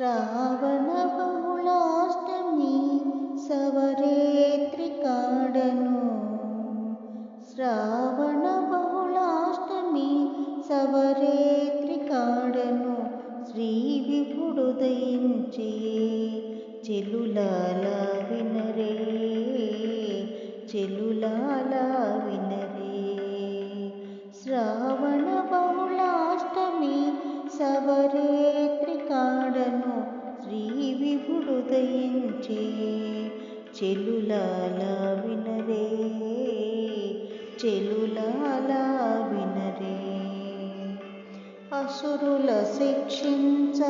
శ్రావణ బహుళాష్టమి సవరేత్రి కాడను శ్రావణ బహుళాష్టమి సవరేత్రి కాడను శ్రీ విభుడు దయించే చెలులాల వినరే చెలులాల వినరే. శ్రావణ బహుళాష్టమి సవరే దయించే చెలులాల వినరే చెలులాల వినరే. అసురుల శిక్షించ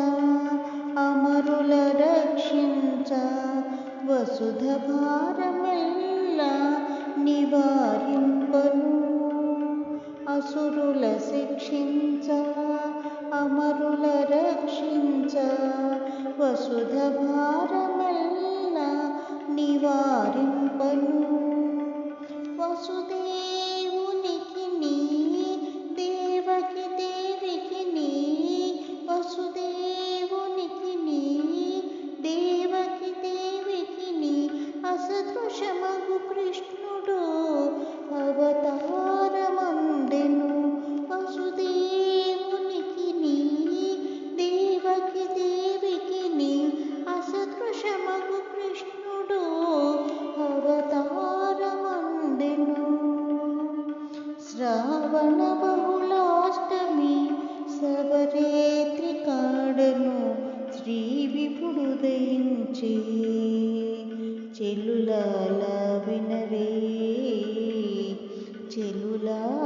అమరుల రక్షించ వసుధ భారమెల్లా నివారింపను. అసురుల శిక్షించ అమరుల రక్షించ వసుధ భారం నివారింపను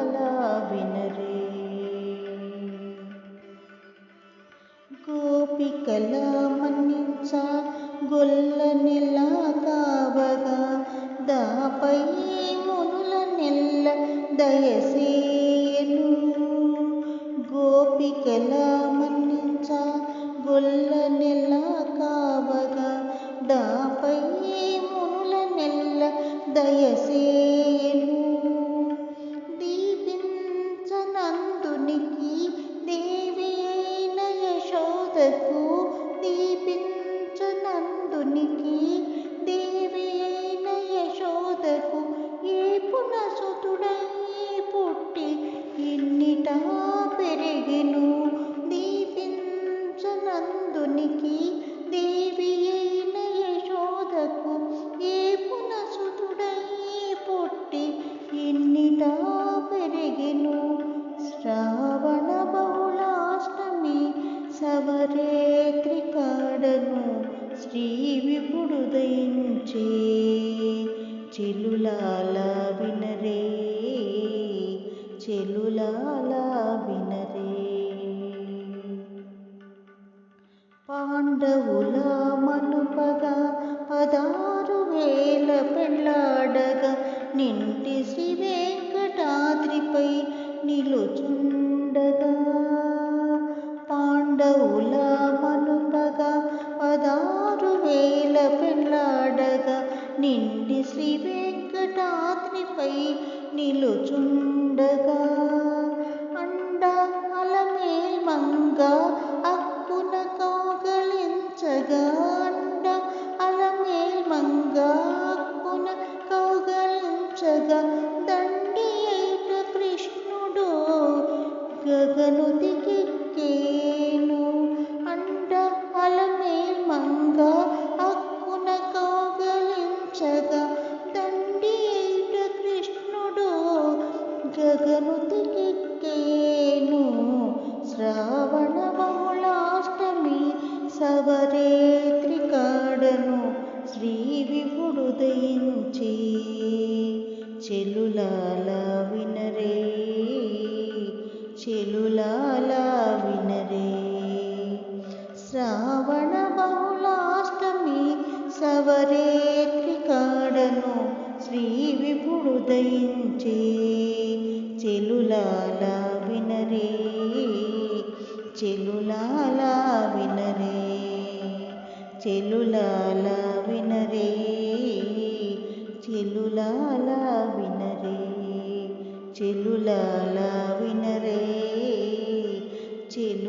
చెలులాల వినరే. గోపికల మన్నించ గొల్ల నెల కావగా దాపై మునుల నెల్ల దయసేను గోపికల మన్నించ గొల్ల నెల కావగా దాపై మునుల నెల్ల దయసే శ్రీ విపుడు దయించే చెలులాల వినరే చెలులాల వినరే. పాండవు నిండి శ్రీ వెంకటాద్రిపై నిలుచుండగా అండ అలమే మంగ అక్కున కౌగలించగా అండ అలమే మంగ అక్కున కౌగలించగా గగను దికెక్కేను శ్రావణ బహుళాష్టమి సవరేత్రి కాడను శ్రీ విపుడు దయించి చెలులాల వినరే చెలులాల వినరే. శ్రావణ బహుళాష్టమి సవరేత్రి కాడను శ్రీ విపుడు దయించే చెలులాలా వినరే చెలులాలా వినరే చెలులాలా వినరే చెలులాలా వినరే చెలులాలా వినరే చెలు